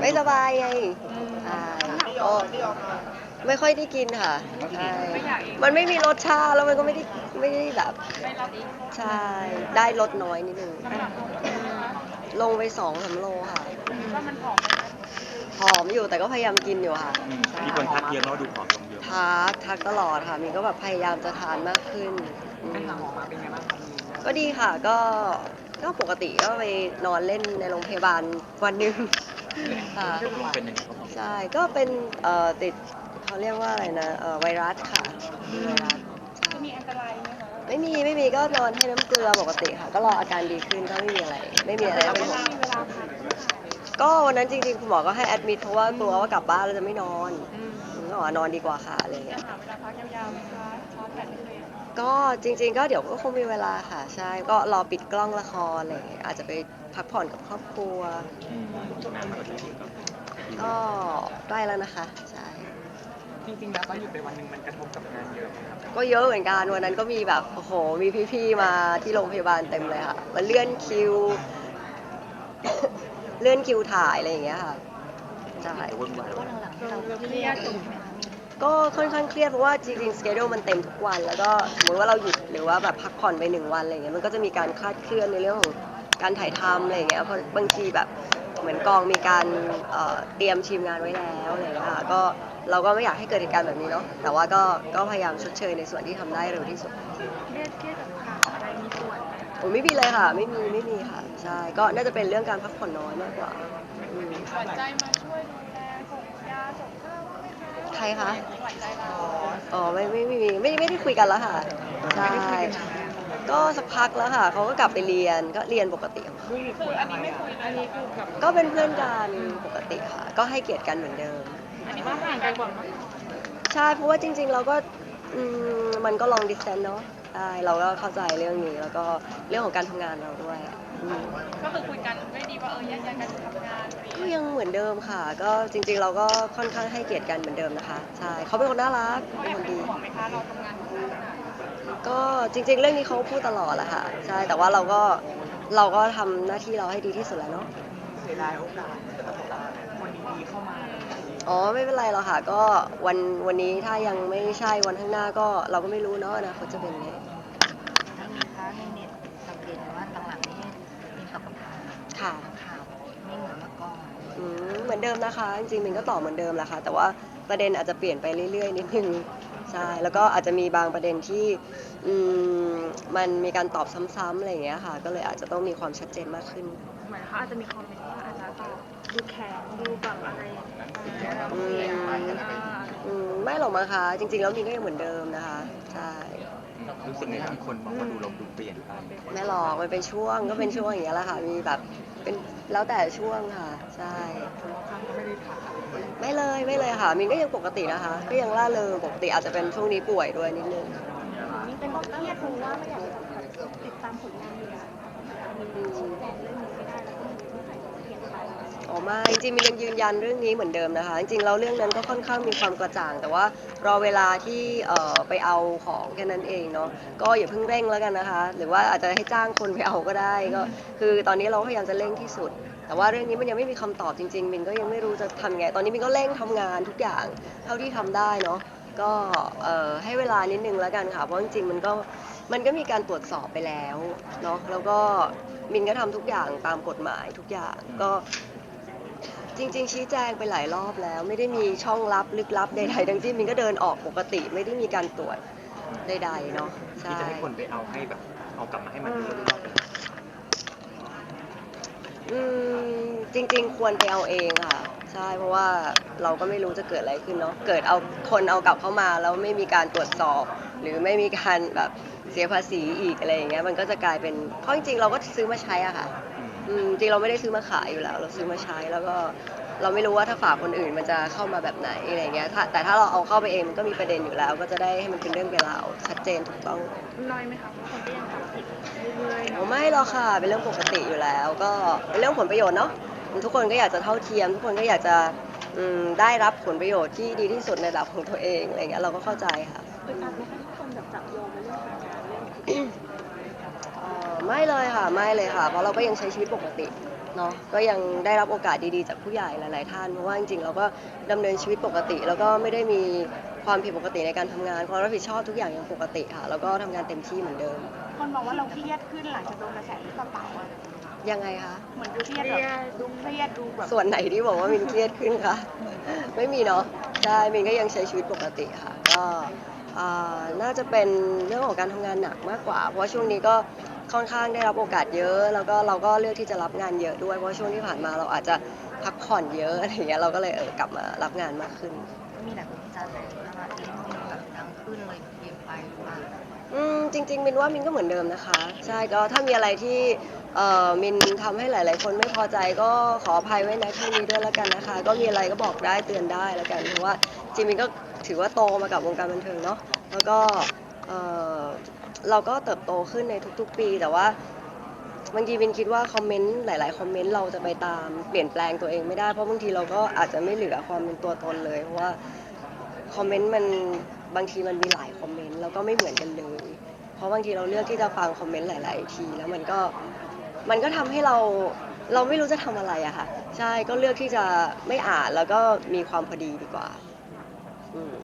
ไม่สบายไงอ่าก็ไม่ค่อยได้กินค่ะใช่มันไม่มีรสชาติแล้วมันก็ไม่ได้ไม่ได้แบบใช่ได้ลดน้อยนิดนึงลงไปสองสามโลค่ะผอมอยู่แต่ก็พยายามกินอยู่ค่ะอืมใช่มีคนทักเยอะเนาะดูผอมลงเยอะทักทักตลอดค่ะมีก็แบบพยายามจะทานมากขึ้นอืมไปหาหมอมาเป็นไงบ้างครับมีก็ดีค่ะก็ก็ปกติก็ไปนอนเล่นในโรงพยาบาลวันหนึ่ง ค่ะเป็นยังไงครับใช่ก็เป็นเอ่อติดเขาเรียกว่าอะไรนะเอ่อไวรัสค่ะไวรัสใช่มีอันตรายไหมคะไม่มีไม่มีก็นอนให้น้ำเกลือปกติค่ะ ก็รออาการดีขึ้นก็ไม่มีอะไร ไม่มีอะไรน่าเป็นห่วงมีเวลาพักก็วันนั้นจริงๆคุณหมอก็ให้แอดมิดเพราะว่ากลัวว่ากลับบ้านแล้วจะไม่นอนก็บอกว่านอนดีกว่าค่ะอะไรอย่างเงี้ยหาเวลาพักยาวๆไหมคะชาร์จแบตไม่เลยก็จริง ๆ ก็เดี๋ยวก็คงมีเวลาค่ะ ใช่ก็รอปิดกล้องละครอะไรอย่างเงี้ยอาจจะไป พักผ่อนกับครอบครัวอืมนานมากเลยครับก็ใกล้แล้วนะคะใช่จริงๆแล้วตอนอยู่ไปวันหนึ่งมันกระทบกับงานเยอะไหมครับก็เยอะเหมือนกันวันนั้นก็มีแบบโอ้โหมีพี่ๆมาที่โรงพยาบาลเต็มเลยค่ะมาเลื่อนคิว เลื่อนคิวถ่ายอะไรอย่างเงี้ยค่ะใช่วุ่นวายเราเครียดอยู่ไหมคะก็ค่อนข้างเครียดเพราะว่าจริงๆสเกจมันเต็มทุกวัน แล้วก็สมมติว่าเราหยุดหรือว่าแบบพักผ่อนไปหนึ่งวันอะไรเงี้ยมันก็จะมีการคลาดเคลื่อนในเรื่องของ การถ่ายทำอะไรเงี้ยเพราะบางทีแบบเหมือนกองมีการเอ่อเตรียมทีมงานไว้แล้วอะไรเงี้ยค่ะก็เราก็ไม่อยากให้เกิดเหตุการณ์แบบนี้เนาะแต่ว่าก็ก็พยายามชดเชยในส่วนที่ทำได้เร็วที่สุด เครียดเครียดกับข่าวอะไรมีส่วนไหมโอ้ไม่มีเลยค่ะ ไม่มีไม่มีค่ะ ใช่ ก็น่าจะเป็นเรื่องการพักผ่อนน้อยมากกว่าอืมหวานใจมาช่วยดูแลส่งยาส่งข้าวไหมคะใครคะ หวานใจเราอ๋อไม่ไม่ไม่มีไม่ไม่ได้คุยกันแล้วค่ะ ใช่ ก็สักพักแล้วค่ะเขาก็กลับไปเรียนก็เรียนปกติของเขาคืออันนี้ไม่คุยอันนี้คือแบบก็เป็นเพื่อนกันปกติค่ะ ก็ให้เกียรติกันเหมือนเดิม อันนี้ว่าห่างกันกว่ามั้ยใช่เพราะว่าจริง ๆ เราก็อืมมันก็ long distance เนาะใช่เราก็เข้าใจเรื่องนี้แล้วก็เรื่องของการทำงานเราด้วยอืม ก็คือคุยกันด้วยดีว่าเออแยกย้ายกันทำงานก็ยังเหมือนเดิมค่ะ ก็จริงๆ เราก็ค่อนข้างให้เกียรติกันเหมือนเดิมนะคะ ใช่เขาเป็นคนน่ารักเป็นคนดี ห่วงไหมคะเราทำงานค่อนข้างหนักก็ จริง ๆ เรื่องนี้เขาพูดตลอดแหละค่ะใช่แต่ว่าเราก็เราก็ทำหน้าที่เราให้ดีที่สุดแล้วเนาะเสียดายโอกาสคนดีๆเข้ามาอ๋อไม่เป็นไรหรอกค่ะ ก็วันวันนี้ถ้ายังไม่ใช่วันข้างหน้าก็เราก็ไม่รู้เนาะอนะเขาคตจะเป็นไงถ้ามีค้าในเน็ตสังเกตเห็นว่าหลังๆนี้มีกับกับข่าวค่ะ ข่าวไม่เหมือนเมื่อก่อนอืมเหมือนเดิมนะคะ จริงๆมินก็ตอบเหมือนเดิมแหละค่ะ แต่ว่าประเด็นอาจจะเปลี่ยนไปเรื่อยๆนิดนึง ใช่แล้วก็อาจจะมีบางประเด็นที่อืมมันมีการตอบซ้ำๆอะไรอย่างเงี้ยค่ะ ก็เลยอาจจะต้องมีความชัดเจนมากขึ้น เหมือนเขาอาจจะมีคอมเมนต์ว่าอาจจะแบบดูแข็งดูแบบอะไรอย่างเงี้ยอืม อืมไม่หรอกมั้งคะจริง ๆ แล้วมินก็ยังเหมือนเดิมนะคะใช่รู้สึกไงบ้างคนมองว่าดูเราดูเปลี่ยนไป ไม่หรอกมันเป็นช่วงก็เป็นช่วงอย่างเงี้ยแหละค่ะมีแบบเป็น แล้วแต่ช่วงค่ะ ใช่คนรอบข้างก็ไม่ได้ถามไม่เลยไม่เลยค่ะมินก็ยังปกตินะคะ ก็ยังล่าเริงปกติอาจจะเป็นช่วงนี้ป่วยด้วยนิดนึงนี่เป็นเพราะเครียดหรือว่าไม่อยากจะติดตามผลงานอยู่แล้วมีชี้แจงเรื่องนี้ไม่ได้แล้ว อ๋อไม่จริงมินยังยืนยันเรื่องนี้เหมือนเดิมนะคะ จริงๆแล้วเรื่องนั้นก็ค่อนข้างมีความกระจ่าง แต่ว่ารอเวลาที่เอ่อไปเอาของแค่นั้นเองเนาะก็อย่าเพิ่งเร่งแล้วกันนะคะ หรือว่าอาจจะให้จ้างคนไปเอาก็ได้ก็คือตอนนี้เราพยายามจะเร่งที่สุด แต่ว่าเรื่องนี้มันยังไม่มีคำตอบจริงๆมินก็ยังไม่รู้จะทำไงตอนนี้มินก็เร่งทำงานทุกอย่างเท่าที่ทำได้เนาะก็เอ่อให้เวลานิดนึงแล้วกันค่ะเพราะจริงๆมันก็มันก็มีการตรวจสอบไปแล้วเนาะแล้วก็มินก็ทำทุกอย่างตามกฎหมายทุกอย่างก็ จริง ๆ ชี้แจงไปหลายรอบแล้ว ไม่ได้มีช่องลับลึกลับใดๆทั้งสิ้นมินก็เดินออกปกติ ไม่ได้มีการตรวจใดๆเนาะใช่ที่จะให้คนไปเอาให้แบบ เอากลับมาให้มันดูรอบๆเป็นอืมจริง ๆ ควรไปเอาเองค่ะ ใช่เพราะว่าเราก็ไม่รู้จะเกิดอะไรขึ้นเนาะเกิดเอาคนเอากลับเข้ามาแล้วไม่มีการตรวจสอบ หรือไม่มีการแบบเสียภาษีอีกอะไรอย่างเงี้ยมันก็จะกลายเป็นเพราะจริงๆเราก็ซื้อมาใช้อะค่ะ อืมจริงเราไม่ได้ซื้อมาขายอยู่แล้ว เราซื้อมาใช้แล้วก็เราไม่รู้ว่าถ้าฝากคนอื่นมันจะเข้ามาแบบไหนอะไรเงี้ยถ้าแต่ถ้าเราเอาเข้าไปเองมันก็มีประเด็นอยู่แล้ว ก็จะได้ให้มันเป็นเรื่องเป็นราวชัดเจนถูกต้องน้อยไหมคะเพราะคนก็ยังจับผิดเรื่อยๆโอ้ไม่หรอกค่ะเป็นเรื่องปกติอยู่แล้ว ก็เป็นเรื่องผลประโยชน์เนาะทุกคนก็อยากจะเท่าเทียม ทุกคนก็อยากจะอืมได้รับผลประโยชน์ที่ดีที่สุดในระดับของตัวเองอะไรเงี้ยเราก็เข้าใจค่ะ อึดอัดไหมคะที่คนแบบจับโยงไปเรื่องการงานเรื่องเอ่อ ไม่เลยค่ะไม่เลยค่ะ เพราะเราก็ยังใช้ชีวิตปกติเนาะก็ยังได้รับโอกาสดีๆ จากผู้ใหญ่หลายๆท่านเพราะว่าจริงๆเราก็ดำเนินชีวิตปกติ แล้วก็ไม่ได้มีความผิดปกติในการทำงานความรับผิดชอบทุกอย่างยังปกติค่ะ แล้วก็ทำงานเต็มที่เหมือนเดิมคนบอกว่าเราเครียดขึ้นหลังจากโดนกระแสที่กระเป๋าอะยังไงคะเหมือนดูเครียดแบบดูเครียดดูแบบส่วนไหนที่บอกว่ามินเครียดขึ้นคะไม่มีเนาะใช่มินก็ยังใช้ชีวิตปกติค่ะก็อ่าน่าจะเป็นเรื่องของการทำงานหนักมากกว่า เพราะว่าช่วงนี้ก็ ค่อนข้างได้รับโอกาสเยอะ แล้วก็เราก็เลือกที่จะรับงานเยอะด้วยเพราะช่วงที่ผ่านมาเราอาจจะพักผ่อนเยอะอะไรอย่างเงี้ยเราก็เลยเออกลับมารับงานมากขึ้นก็มีหลายคนวิจารณ์นะคะที่มีแบบดังขึ้นเลยเปลี่ยนไปหรือว่าอืมจริงๆมินว่ามินก็เหมือนเดิมนะคะ ใช่ก็ถ้ามีอะไรที่เอ่อมินทำให้หลาย ๆ คนไม่พอใจก็ขออภัยไว้นะที่นี้ด้วยแล้วกันนะคะ ก็มีอะไรก็บอกได้เตือนได้แล้วกันเพราะว่าจริงมินก็ถือว่าโตมากับวงการบันเทิงเนาะแล้วก็เอ่อ เราก็เติบโตขึ้นในทุกๆ ปี แต่ว่าบางทีมินคิดว่าคอมเมนต์หลาย ๆ คอมเมนต์เราจะไปตามเปลี่ยนแปลงตัวเองไม่ได้เพราะบางทีเราก็อาจจะไม่เหลือความเป็นตัวตนเลยเพราะว่าคอมเมนต์มันบางทีมันมีหลายคอมเมนต์แล้วก็ไม่เหมือนกันเลย เพราะบางทีเราเลือกที่จะฟังคอมเมนต์หลาย ๆ ทีแล้วมันก็มันก็ทำให้เราเราไม่รู้จะทำอะไรอะค่ะ ใช่ก็เลือกที่จะไม่อ่านแล้วก็มีความพอดีดีกว่า อืม